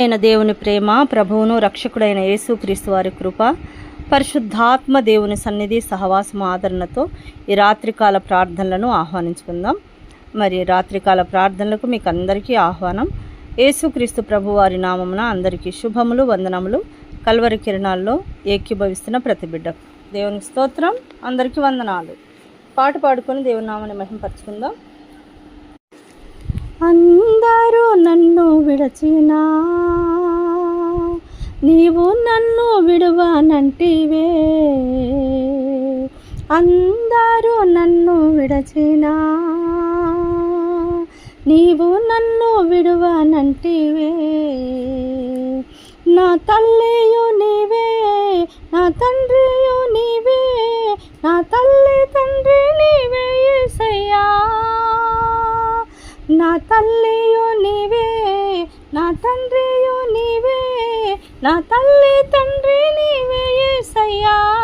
అయిన దేవుని ప్రేమ ప్రభువును రక్షకుడైన యేసుక్రీస్తు వారి కృప పరిశుద్ధాత్మ దేవుని సన్నిధి సహవాసం ఆదరణతో ఈ రాత్రికాల ప్రార్థనలను ఆహ్వానించుకుందాం. మరి రాత్రికాల ప్రార్థనలకు మీకు అందరికీ ఆహ్వానం. యేసుక్రీస్తు ప్రభు వారి నామమున అందరికీ శుభములు వందనములు. కల్వరి కిరణాల్లో ఏకీభవిస్తున్న ప్రతి బిడ్డకు దేవునికి స్తోత్రం. అందరికీ వందనాలు. పాట పాడుకొని దేవుని నామని మహింపరచుకుందాం. అందరూ నన్ను విడచినా. నీవు నన్ను విడువనంటివే. అందరూ నన్ను విడచినా. నీవు నన్ను విడువనంటివే. నా తల్లియు నీవే నా తండ్రియు నీవే నా తల్లి తండ్రి నీవే సయ్యా నా తల్లియు నీవే నా తండ్రియు నీవే నా తల్లి తండ్రి నీవే యేసయ్యా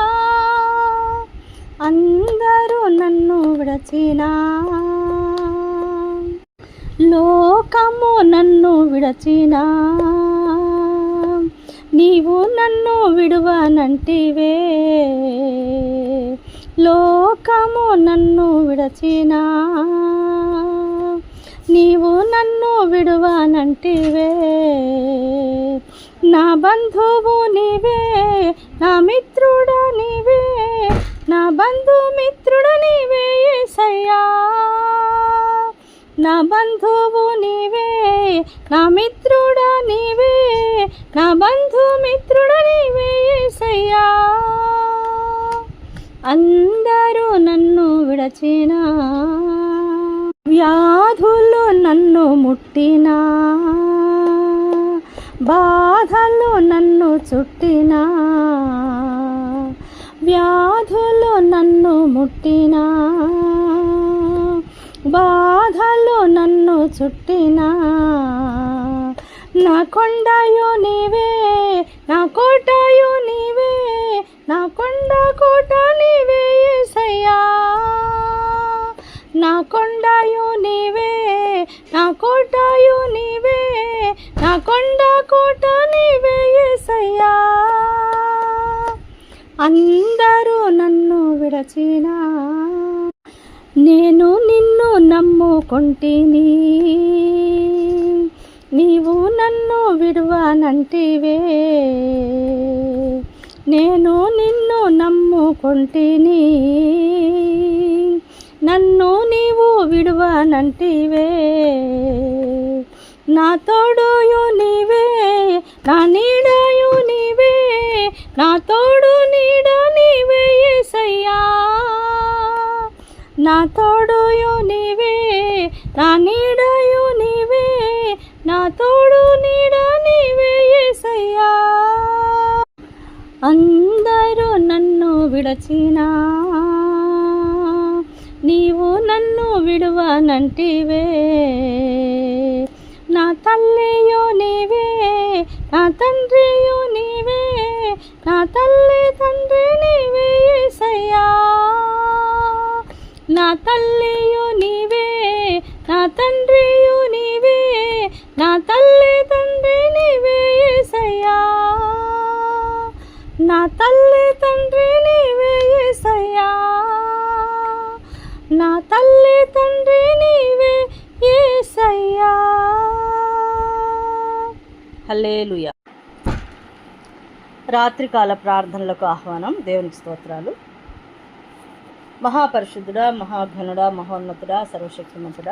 అందరూ నన్ను విడచినా. లోకము నన్ను విడచినా. నీవు నన్ను విడువనంటివే. లోకము నన్ను విడచినా. నీవు నన్ను విడువానంటివే. నా బంధువు నీవే నా మిత్రుడా నీ నన్ను ముట్టినా బాధలు నన్ను చుట్టినా నా కొండయు నీవే నా కోటయు నీవే నా కొండ కోట నీవే ఏసయ్యా. నా కొండయు నీవే నా కోటయు నీవే నా కొండ కోట నీవే ఏసయ్యా. అందరూ నన్ను విడచినా నేను నిన్ను నమ్ముకుంటేని. నీవు నన్ను విడువనంటివే నేను నిన్ను నమ్ముకుంటేని. నన్ను నీవు విడువనంటివే నా తోడుయు నీవే నా నీడయు నీవే నా తోడు నా తోడుయు నీవే నా నీడయు నీవే నా తోడు నీడ నీవే ఏసయ్యా. అందరూ నన్ను విడచినా హల్లెలూయా. రాత్రికాల ప్రార్థనలకు ఆహ్వానం దేవునికి స్తోత్రాలు. మహాపరిశుద్ధుడా మహాఘనుడ మహోన్నతుడా సర్వశక్తిమంతుడ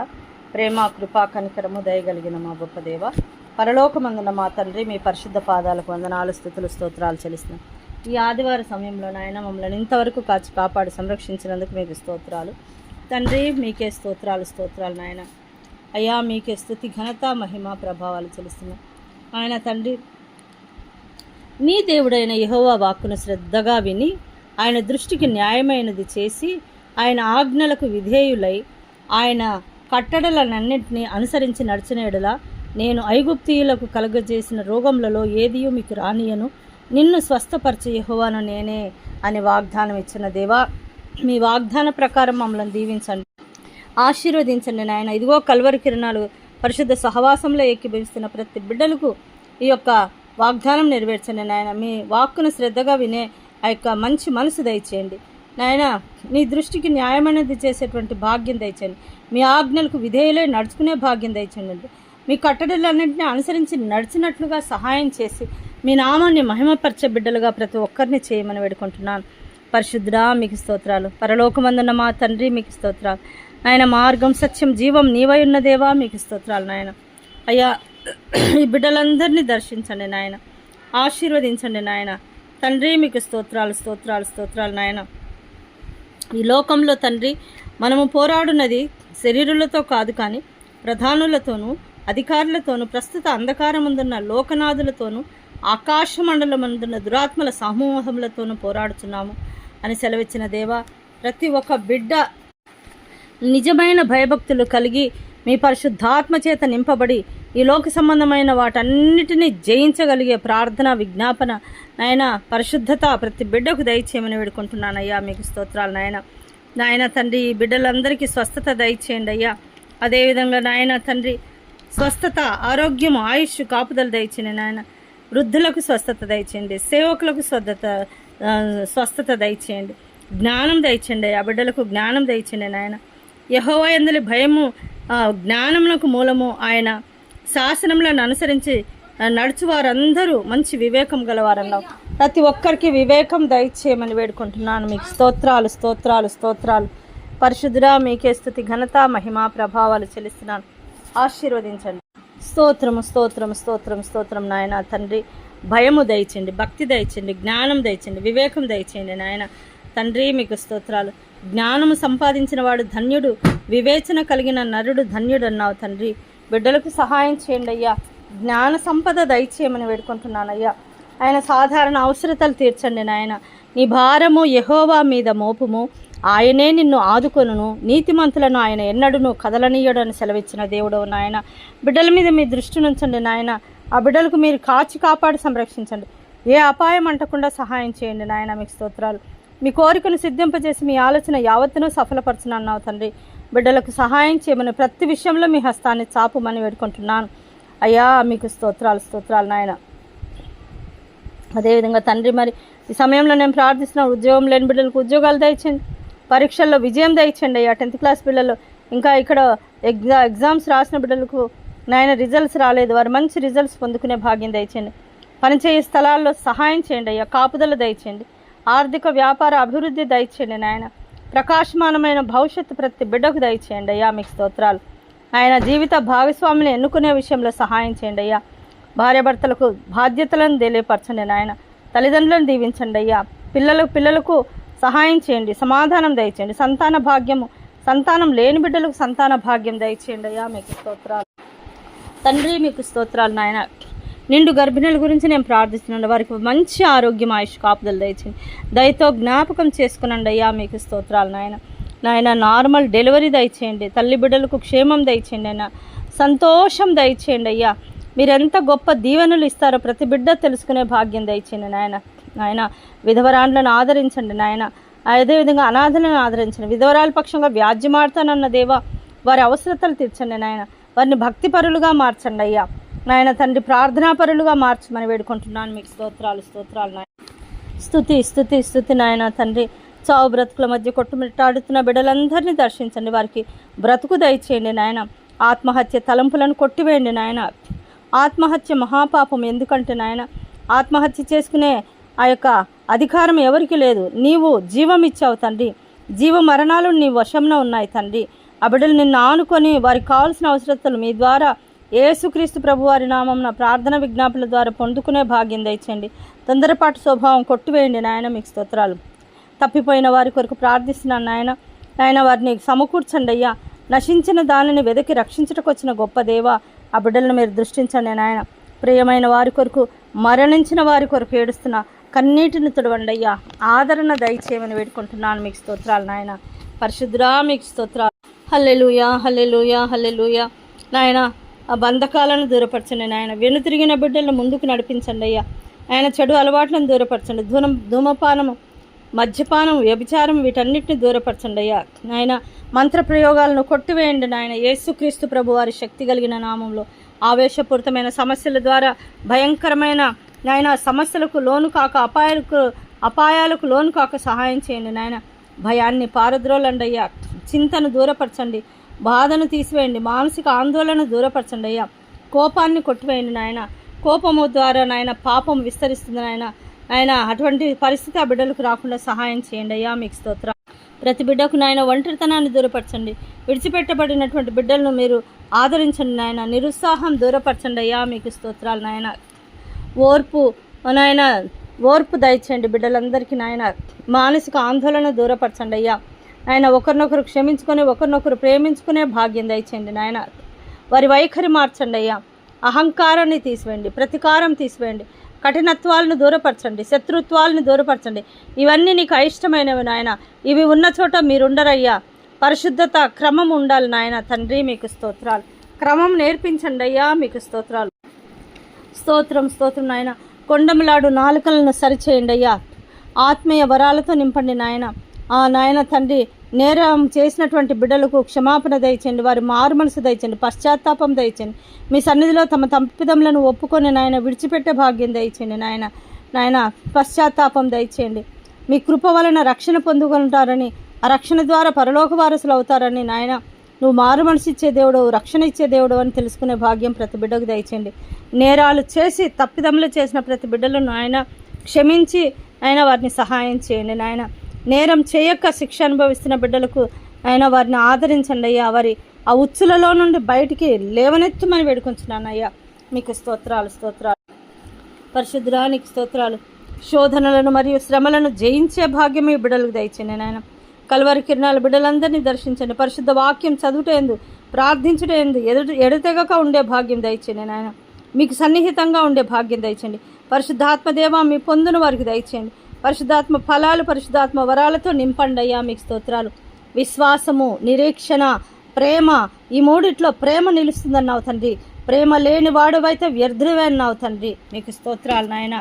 ప్రేమ కృపా కనికరము దయగలిగిన మా గొప్ప దేవ పరలోకమందున మా తండ్రి మీ పరిశుద్ధ పాదాలకు వందనాలు స్థుతులు స్తోత్రాలు చెల్లిస్తున్నాం. ఈ ఆదివార సమయంలో నాయన మమ్మల్ని ఇంతవరకు కాచి కాపాడి సంరక్షించినందుకు మీకు స్తోత్రాలు. తండ్రి మీకే స్తోత్రాలు స్తోత్రాలు నాయన. అయ్యా మీకే స్థుతి ఘనత మహిమ ప్రభావాలు చెల్లిస్తున్నాం. ఆయన తండ్రి నీ దేవుడైన యహోవా వాక్కును శ్రద్ధగా విని ఆయన దృష్టికి న్యాయమైనది చేసి ఆయన ఆజ్ఞలకు విధేయులై ఆయన కట్టడలనన్నింటినీ అనుసరించి నడిచినడులా నేను ఐగుప్తీయులకు కలుగజేసిన రోగములలో ఏదియూ మీకు రానియను. నిన్ను స్వస్థపరిచే యెహోవాను నేనే అని వాగ్దానం ఇచ్చిన దేవా మీ వాగ్దాన ప్రకారం మమ్మల్ని దీవించండి. ఆశీర్వదించండి నాయన. ఇదిగో కల్వరి కిరణాలు పరిశుద్ధ సహవాసంలో ఏకీభవిస్తున్న ప్రతి బిడ్డలకు ఈ యొక్క వాగ్దానం నెరవేర్చండి నాయన. మీ వాక్కును శ్రద్ధగా వినే ఆ యొక్క మంచి మనసు దయచేయండి. నాయన నీ దృష్టికి న్యాయమైనది చేసేటువంటి భాగ్యం దయచండి మీ ఆజ్ఞలకు విధేయులై నడుచుకునే భాగ్యం దయచండి మీ కట్టడలన్నింటినీ అనుసరించి నడిచినట్లుగా సహాయం చేసి మీ నామాన్ని మహిమపరచే బిడ్డలుగా ప్రతి ఒక్కరిని చేయమని వేడుకుంటున్నాను. పరిశుద్ధ మీకు స్తోత్రాలు. పరలోకమందున్న మా తండ్రి మీకు స్తోత్రాలు. ఆయన మార్గం సత్యం జీవం నీవై ఉన్న దేవా మీకు స్తోత్రాలు నాయన. అయ్యా ఈ బిడ్డలందరినీ దర్శించండి నాయన. ఆశీర్వదించండి నాయన. తండ్రి మీకు స్తోత్రాలు స్తోత్రాలు స్తోత్రాలు నాయన. ఈ లోకంలో తండ్రి మనము పోరాడున్నది శరీరులతో కాదు కానీ ప్రధానులతోనూ అధికారులతోనూ ప్రస్తుత అంధకారముందున్న లోకనాథులతోనూ ఆకాశ మండలమందున్న దురాత్మల సమూహములతోనూ పోరాడుతున్నాము అని సెలవిచ్చిన దేవా ప్రతి ఒక్క బిడ్డ నిజమైన భయభక్తులు కలిగి మీ పరిశుద్ధాత్మ చేత నింపబడి ఈ లోక సంబంధమైన వాటన్నిటినీ జయించగలిగే ప్రార్థన విజ్ఞాపన నాయన పరిశుద్ధత ప్రతి బిడ్డకు దయచేయమని వేడుకుంటున్నానయ్యా. మీకు స్తోత్రాలు నాయన. నాయన తండ్రి ఈ బిడ్డలందరికీ స్వస్థత దయచేయండి అయ్యా. అదేవిధంగా నాయన తండ్రి స్వస్థత ఆరోగ్యం ఆయుష్ కాపుదలు దయచేయండి నాయన. వృద్ధులకు స్వస్థత దయచేయండి. సేవకులకు స్వస్థత స్వస్థత దయచేయండి. జ్ఞానం దయచండి ఆ బిడ్డలకు జ్ఞానం దయచండి నాయన. యహోవా ఎందలి భయము జ్ఞానములకు మూలము. ఆయన శాసనములను అనుసరించి నడుచు వారందరూ మంచి వివేకం గలవారన్నావు. ప్రతి ఒక్కరికి వివేకం దయచేయమని వేడుకుంటున్నాను మీకు. స్తోత్రాలు స్తోత్రాలు స్తోత్రాలు. పరిశుద్ధురా మీకే స్థుతి ఘనత మహిమ ప్రభావాలు చెల్లిస్తున్నాను. ఆశీర్వదించండి. స్తోత్రము స్తోత్రం స్తోత్రం స్తోత్రం నాయన తండ్రి. భయము దయచండి భక్తి దయచండి జ్ఞానం దయచండి వివేకం దయచేయండి నాయన. తండ్రి మీకు స్తోత్రాలు. జ్ఞానము సంపాదించిన వాడు ధన్యుడు వివేచన కలిగిన నరుడు ధన్యుడు అన్నావు తండ్రి. బిడ్డలకు సహాయం చేయండి అయ్యా. జ్ఞాన సంపద దయచేయమని వేడుకుంటున్నానయ్యా. ఆయన సాధారణ అవసరతలు తీర్చండి నాయన. నీ భారము యహోవా మీద మోపుము. ఆయనే నిన్ను ఆదుకొనును. నీతిమంతులను ఆయన ఎన్నడును కదలనీయడని సెలవిచ్చిన దేవుడు నాయన. బిడ్డల మీద మీ దృష్టి నుంచండి నాయన. ఆ బిడ్డలకు మీరు కాచి కాపాడి సంరక్షించండి. ఏ అపాయం అంటకుండా సహాయం చేయండి నాయన. మీకు స్తోత్రాలు. మీ కోరికను సిద్ధింపజేసి మీ ఆలోచన యావత్తును సఫలపరచునన్నావు తండ్రి. బిడ్డలకు సహాయం చేయమని ప్రతి విషయంలో మీ హస్తాన్ని చాపుమని వేడుకుంటున్నాను. అయ్యా మీకు స్తోత్రాలు స్తోత్రాలు నాయన. అదేవిధంగా తండ్రి మరి ఈ సమయంలో నేను ప్రార్థిస్తున్నా ఉద్యోగం లేని బిడ్డలకు ఉద్యోగాలు దయచండి పరీక్షల్లో విజయం దయచండి అయ్యా. టెన్త్ క్లాస్ పిల్లలు ఇంకా ఇక్కడ ఎగ్జా ఎగ్జామ్స్ రాసిన బిడ్డలకు నాయన రిజల్ట్స్ రాలేదు. వారు మంచి రిజల్ట్స్ పొందుకునే భాగ్యం దయచండి పనిచేయే స్థలాల్లో సహాయం చేయండి అయ్యా. కాపుదల దయచేయండి. ఆర్థిక వ్యాపార అభివృద్ధి దయచేయండి నాయన. ప్రకాశమానమైన భవిష్యత్తు ప్రతి బిడ్డకు దయచేయండి అయ్యా మీకు స్తోత్రాలు. ఆయన జీవిత భాగస్వామిని ఎన్నుకునే విషయంలో సహాయం చేయండి అయ్యా. భార్యాభర్తలకు బాధ్యతలను తెలియపరచండి నాయన. తల్లిదండ్రులను దీవించండి అయ్యా. పిల్లలకు పిల్లలకు సహాయం చేయండి సమాధానం దయచేయండి. సంతాన భాగ్యము సంతానం లేని బిడ్డలకు సంతాన భాగ్యం దయచేయండి అయ్యా మీకు స్తోత్రాలు. తండ్రి మీకు స్తోత్రాలు నాయన. నిండు గర్భిణుల గురించి నేను ప్రార్థిస్తున్నాను. వారికి మంచి ఆరోగ్యం ఆయుష్ కాపుదలు దయచేయండి. దయతో జ్ఞాపకం చేసుకునండి అయ్యా మీకు స్తోత్రాలు నాయన. నాయన నార్మల్ డెలివరీ దయచేయండి. తల్లి బిడ్డలకు క్షేమం దయచేయండి అయినా సంతోషం దయచేయండి అయ్యా మీరెంత గొప్ప దీవెనలు ఇస్తారో ప్రతి బిడ్డ తెలుసుకునే భాగ్యం దయచేయండి నాయన. నాయన విధవరాండ్లను ఆదరించండి నాయన. అదేవిధంగా అనాథలను ఆదరించండి. విధవరాల పక్షంగా వ్యాజ్యమాడతానన్న దేవా వారి అవసరతలు తీర్చండి నాయన. వారిని భక్తిపరులుగా మార్చండి అయ్యా నాయన తండ్రి ప్రార్థనాపరులుగా మార్చమని వేడుకుంటున్నాను. మీకు స్తోత్రాలు స్తోత్రాలు నాయన. స్థుతి స్థుతి స్థుతి నాయన తండ్రి. చావు బ్రతుకుల మధ్య కొట్టుమిట్టాడుతున్న బిడ్డలందరినీ దర్శించండి. వారికి బ్రతుకు దయచేయండి నాయన. ఆత్మహత్య తలంపులను కొట్టివేయండి నాయన. ఆత్మహత్య మహాపాపం ఎందుకంటే నాయన ఆత్మహత్య చేసుకునే ఆ యొక్క అధికారం ఎవరికి లేదు. నీవు జీవం ఇచ్చావు తండ్రి. జీవ మరణాలు నీ వశంలో ఉన్నాయి తండ్రి. ఆ బిడ్డలు నిన్ను ఆనుకొని వారికి కావాల్సిన అవసరతలు మీ ద్వారా ఏసుక్రీస్తు ప్రభువారి నామం ప్రార్థన విజ్ఞాపనల ద్వారా పొందుకునే భాగ్యం దయచేయండి. తొందరపాటు స్వభావం కొట్టివేయండి నాయన మీకు స్తోత్రాలు. తప్పిపోయిన వారి కొరకు ప్రార్థిస్తున్నాను నాయన నాయన వారిని సమకూర్చండి అయ్యా. నశించిన దానిని వెదకి రక్షించటకు వచ్చిన గొప్ప దేవ ఆ బిడ్డలను మీరు దృష్టించండి నాయన. ప్రియమైన వారి కొరకు మరణించిన వారి కొరకు ఏడుస్తున్న కన్నీటిని తుడవండి అయ్యా. ఆదరణ దయచేయమని వేడుకుంటున్నాను మీకు స్తోత్రాలు నాయన. పరిశుద్ధురా మీకు స్తోత్రాలు. Hallelujah hallelujah hallelujah. నాయన ఆ బంధకాలను దూరపరచండి నాయన. వెనుతిరిగిన బిడ్డలను ముందుకు నడిపించండి అయ్యా. ఆయన చెడు అలవాట్లను దూరపరచండి. ధూనం ధూమపానము మద్యపానం వ్యభిచారం వీటన్నిటిని దూరపరచండి అయ్యా. ఆయన మంత్ర ప్రయోగాలను కొట్టివేయండి నాయన. యేసుక్రీస్తు ప్రభు వారి శక్తి కలిగిన నామంలో ఆవేశపూరితమైన సమస్యల ద్వారా భయంకరమైన నాయన సమస్యలకు లోను కాక అపాయాలకు అపాయాలకు లోను కాక సహాయం చేయండి నాయన. భయాన్ని పారద్రోలండి అయ్యా. చింతను దూరపరచండి. బాధను తీసివేయండి. మానసిక ఆందోళన దూరపరచండి అయ్యా. కోపాన్ని కొట్టివేయండి నాయన. కోపము ద్వారా నాయన పాపం విస్తరిస్తుంది నాయన. నాయన అటువంటి పరిస్థితి ఆ బిడ్డలకు రాకుండా సహాయం చేయండి అయ్యా. మీకు స్తోత్ర. ప్రతి బిడ్డకు నాయన ఒంటరితనాన్ని దూరపరచండి. విడిచిపెట్టబడినటువంటి బిడ్డలను మీరు ఆదరించండి నాయన. నిరుత్సాహం దూరపరచండి అయ్యా. మీకు స్తోత్రాలు నాయన. ఓర్పు నాయన ఓర్పు దయచేయండి బిడ్డలందరికీ నాయన. మానసిక ఆందోళన దూరపరచండి అయ్యా. ఆయన ఒకరినొకరు క్షమించుకొని ఒకరినొకరు ప్రేమించుకునే భాగ్యం దయచేయండి నాయన. వారి వైఖరి మార్చండి అయ్యా. అహంకారాన్ని తీసివేయండి ప్రతీకారం తీసివేయండి కఠినత్వాలను దూరపరచండి శత్రుత్వాలను దూరపరచండి. ఇవన్నీ నీకు అయిష్టమైనవి నాయన. ఇవి ఉన్న చోట మీరుండరయ్యా. పరిశుద్ధత క్రమం ఉండాలి నాయన తండ్రి మీకు స్తోత్రాలు. క్రమం నేర్పించండి అయ్యా మీకు స్తోత్రాలు. స్తోత్రం స్తోత్రం నాయన. కొండములాడు నాలుకలను సరిచేయండి అయ్యా. ఆత్మీయ వరాలతో నింపండి నాయన. నాయన తండ్రి నేరం చేసినటువంటి బిడ్డలకు క్షమాపణ దయచండి వారి మారు మనసు దయచండి పశ్చాత్తాపం దయచండి. మీ సన్నిధిలో తమ తప్పిదములను ఒప్పుకొని నాయన విడిచిపెట్టే భాగ్యం దయచండి నాయన. నాయన పశ్చాత్తాపం దయచేయండి. మీ కృప వలన రక్షణ పొందుకుంటారని ఆ రక్షణ ద్వారా పరలోక వారసులు అవుతారని నాయన. నువ్వు మారు మనసు ఇచ్చే దేవుడు రక్షణ ఇచ్చే దేవుడు అని తెలుసుకునే భాగ్యం ప్రతి బిడ్డకు దయచేయండి నేరాలు చేసి తప్పిదములు చేసిన ప్రతి బిడ్డలను ఆయన క్షమించి ఆయన వారిని సహాయం చేయండి నాయన. నేరం చేయక శిక్ష అనుభవిస్తున్న బిడ్డలకు ఆయన వారిని ఆదరించండి అయ్యా. వారి ఆ ఉచ్చులలో నుండి బయటికి లేవనెత్తమని వేడుకుంటున్నాను అయ్యా. మీకు స్తోత్రాలు స్తోత్రాలు. పరిశుద్ధానికి స్తోత్రాలు. శోధనలను మరియు శ్రమలను జయించే భాగ్యం మీ బిడ్డలకు దయచండి నాయన. కలవరి కిరణాల బిడ్డలందరినీ దర్శించండి. పరిశుద్ధ వాక్యం చదువుటేందు ప్రార్థించుటేందు ఎదుట ఎడతెగక ఉండే భాగ్యం దయచండి నాయన. మీకు సన్నిహితంగా ఉండే భాగ్యం దయచండి పరిశుద్ధాత్మదేవ మీ పొందున వారికి దయచేయండి. పరిశుధాత్మ ఫలాలు పరిశుధాత్మ వరాలతో నింపండి అయ్యా మీకు స్తోత్రాలు. విశ్వాసము నిరీక్షణ ప్రేమ ఈ మూడిట్లో ప్రేమ నిలుస్తుందన్నావు తండ్రి. ప్రేమ లేని వాడువైతే వ్యర్థువే అన్నావు తండ్రి. మీకు స్తోత్రాలు నాయన.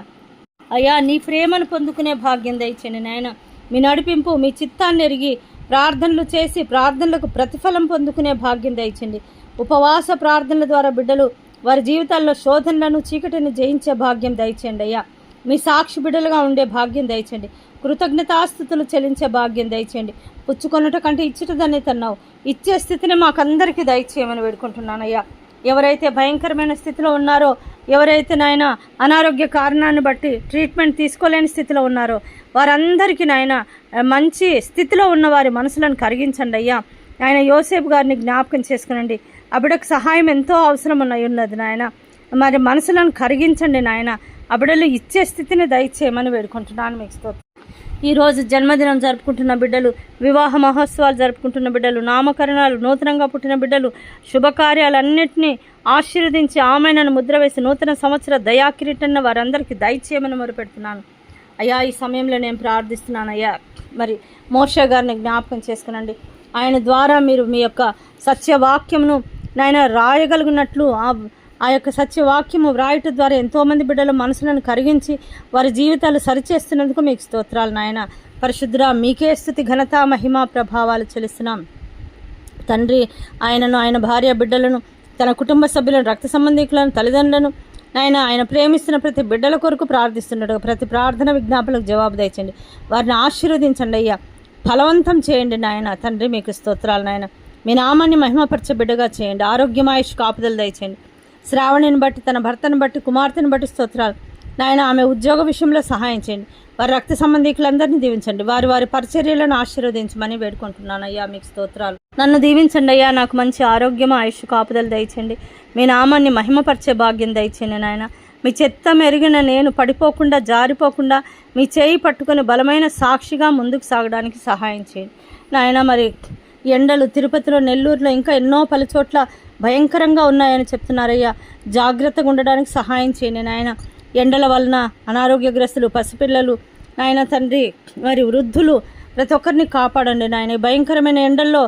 అయ్యా నీ ప్రేమను పొందుకునే భాగ్యం దయచండి నాయన. మీ నడిపింపు మీ చిత్తాన్ని ఎరిగి ప్రార్థనలు చేసి ప్రార్థనలకు ప్రతిఫలం పొందుకునే భాగ్యం దయచండి ఉపవాస ప్రార్థనల ద్వారా బిడ్డలు వారి జీవితాల్లో శోధనలను చీకటిని జయించే భాగ్యం దయచేయండి అయ్యా. మీ సాక్షి బిడ్డలుగా ఉండే భాగ్యం దయచండి కృతజ్ఞతాస్థుతులు చెల్లించే భాగ్యం దయచేయండి. పుచ్చుకొనుట కంటే ఇచ్చుటదని తన్నావు. ఇచ్చే స్థితిని మాకందరికీ దయచేయమని వేడుకుంటున్నానయ్యా. ఎవరైతే భయంకరమైన స్థితిలో ఉన్నారో ఎవరైతే నాయన అనారోగ్య కారణాన్ని బట్టి ట్రీట్మెంట్ తీసుకోలేని స్థితిలో ఉన్నారో వారందరికీ నాయన మంచి స్థితిలో ఉన్న వారి మనసులను కరిగించండి అయ్యా. ఆయన యోసేపు గారిని జ్ఞాపకం చేసుకునండి. ఆ సహాయం ఎంతో అవసరం ఉన్నది ఉన్నది నాయన. మరి మనసులను కరిగించండి నాయన. ఆ బిడ్డలు ఇచ్చే స్థితిని దయచేయమని వేడుకుంటున్నాను మీకు స్తోత్రం. ఈరోజు జన్మదినం జరుపుకుంటున్న బిడ్డలు వివాహ మహోత్సవాలు జరుపుకుంటున్న బిడ్డలు నామకరణాలు నూతనంగా పుట్టిన బిడ్డలు శుభకార్యాలన్నింటినీ ఆశీర్వదించి ఆమెనను ముద్ర వేసి నూతన సంవత్సర దయాకిరీటన్న వారందరికీ దయచేయమని మొరుపెడుతున్నాను. అయ్యా ఈ సమయంలో నేను ప్రార్థిస్తున్నాను అయ్యా. మరి మోర్ష గారిని జ్ఞాపకం చేసుకునండి. ఆయన ద్వారా మీరు మీ యొక్క సత్యవాక్యమును నాయన రాయగలిగినట్లు ఆ ఆ యొక్క సత్యవాక్యము వ్రాయట ద్వారా ఎంతోమంది బిడ్డల మనసులను కరిగించి వారి జీవితాలు సరిచేస్తున్నందుకు మీకు స్తోత్రాలు నాయన. పరిశుద్ధ మీకే స్థుతి ఘనత మహిమ ప్రభావాలు చెల్లిస్తున్నాం. తండ్రి ఆయనను ఆయన భార్య బిడ్డలను తన కుటుంబ సభ్యులను రక్త సంబంధికులను తల్లిదండ్రులను ఆయన ఆయన ప్రేమిస్తున్న ప్రతి బిడ్డల కొరకు ప్రార్థిస్తున్నాడు ప్రతి ప్రార్థన విజ్ఞాపనకు జవాబు దయచండి వారిని ఆశీర్వదించండి అయ్యా. ఫలవంతం చేయండి నాయన. తండ్రి మీకు స్తోత్రాలు నాయన. మీ నామాన్ని మహిమపరచే బిడ్డగా చేయండి. ఆరోగ్యమాయుష్ కాపుదలు దయచేయండి. శ్రావణిని బట్టి తన భర్తను బట్టి కుమార్తెను బట్టి స్తోత్రాలు. నాయన ఆమె ఉద్యోగ విషయంలో సహాయం చేయండి. వారి రక్త సంబంధికులందరినీ దీవించండి. వారి వారి పరిచర్యలను ఆశీర్వదించమని వేడుకుంటున్నాను అయ్యా మీకు స్తోత్రాలు. నన్ను దీవించండి అయ్యా నాకు మంచి ఆరోగ్యం ఆయుష్ కాపుదలు దయచండి మీ నామాన్ని మహిమపరిచే భాగ్యం దయచండి నాయన. మీ చెత్త మెరిగిన నేను పడిపోకుండా జారిపోకుండా మీ చేయి పట్టుకొని బలమైన సాక్షిగా ముందుకు సాగడానికి సహాయం చేయండి. నాయన మరి ఎండలు తిరుపతిలో నెల్లూరులో ఇంకా ఎన్నో పలు చోట్ల భయంకరంగా ఉన్నాయని చెప్తున్నారయ్యా. జాగ్రత్తగా ఉండడానికి సహాయం చేయండి నాయన. ఎండల వలన అనారోగ్యగ్రస్తులు పసిపిల్లలు నాయన తండ్రి మరి వృద్ధులు ప్రతి ఒక్కరిని కాపాడండి నాయన. భయంకరమైన ఎండల్లో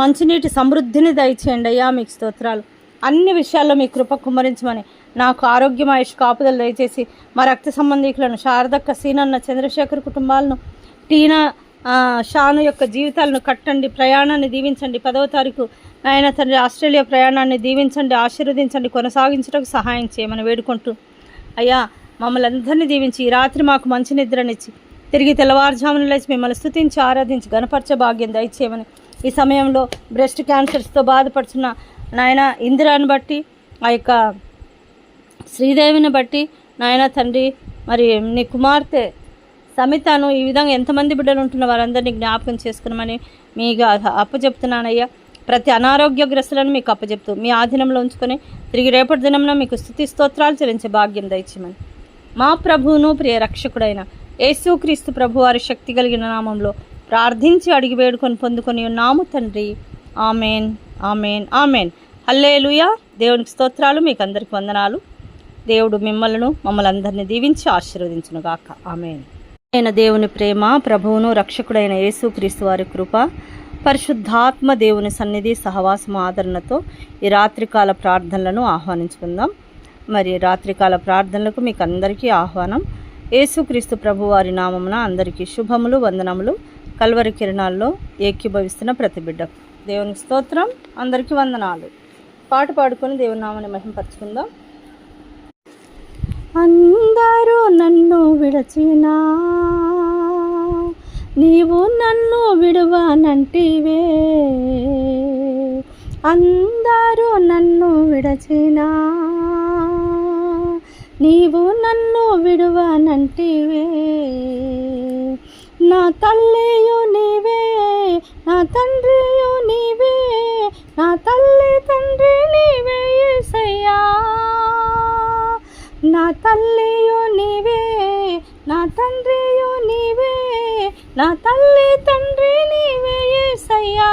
మంచినీటి సమృద్ధిని దయచేయండి అయ్యా మీకు స్తోత్రాలు. అన్ని విషయాల్లో మీ కృప కుమ్మరించమని నాకు ఆరోగ్యం ఆయుష్ కాపుదలు దయచేసి మా రక్త సంబంధికులను శారదక్క సీనన్న చంద్రశేఖర్ కుటుంబాలను టీనా షాను యొక్క జీవితాలను కట్టండి ప్రయాణాన్ని దీవించండి. పదవ తారీఖు ఆయన తండ్రి ఆస్ట్రేలియా ప్రయాణాన్ని దీవించండి ఆశీర్వదించండి కొనసాగించడానికి సహాయం చేయమని వేడుకుంటూ అయ్యా మమ్మల్ని అందరినీ దీవించి ఈ రాత్రి మాకు మంచి నిద్రనిచ్చి తిరిగి తెల్లవారుజామున లేచి మిమ్మల్ని స్థుతించి ఆరాధించి గణపరచ భాగ్యం దయచేయమని ఈ సమయంలో బ్రెస్ట్ క్యాన్సర్స్తో బాధపడుతున్న నాయన ఇందిరాని బట్టి ఆ యొక్క శ్రీదేవిని బట్టి నాయన తండ్రి మరి నీ కుమార్తె సమితను ఈ విధంగా ఎంతమంది బిడ్డలు ఉంటున్న వారందరినీ జ్ఞాపకం చేసుకున్నామని మీకు అప్పచెప్తున్నానయ్యా. ప్రతి అనారోగ్యగ్రస్తులను మీకు అప్పచెప్తూ మీ ఆధీనంలో ఉంచుకొని తిరిగి రేపటి దినంలో మీకు స్థుతి స్తోత్రాలు చెల్లించే భాగ్యం దయచేమని మా ప్రభువును ప్రియ రక్షకుడైన యేసుక్రీస్తు ప్రభు వారి శక్తి కలిగిన నామంలో ప్రార్థించి అడిగి వేడుకొని పొందుకొని ఉన్నాము తండ్రి. Amen amen amen. హల్లేలుయా. దేవునికి స్తోత్రాలు మీకు అందరికి వందనాలు. దేవుడు మిమ్మల్ని మమ్మల్ని అందరినీ దీవించి ఆశీర్వదించునుగాక. ఆమెన్. అయిన దేవుని ప్రేమ ప్రభువును రక్షకుడైన యేసుక్రీస్తు వారి కృప పరిశుద్ధాత్మ దేవుని సన్నిధి సహవాసం ఆదరణతో ఈ రాత్రికాల ప్రార్థనలను ఆహ్వానించుకుందాం. మరి రాత్రికాల ప్రార్థనలకు మీకు అందరికీ ఆహ్వానం. యేసుక్రీస్తు ప్రభు వారి నామమున అందరికీ శుభములు వందనములు. కల్వరి కిరణాల్లో ఏకీభవిస్తున్న ప్రతి బిడ్డకు దేవునికి స్తోత్రం. అందరికీ వందనాలు. పాట పాడుకొని దేవుని నామని మహింపరచుకుందాం. అందరూ నన్ను విడచినా. నీవు నన్ను విడువనంటివే. అందరూ నన్ను విడచినా. నీవు నన్ను విడువనంటివే. నా తల్లియు నీవే నా తండ్రియు నీవే నా తల్లి తండ్రి నా తల్లియు నీవే నా తండ్రియు నీవే నా తల్లి తండ్రి నీవే ఏసయ్యా.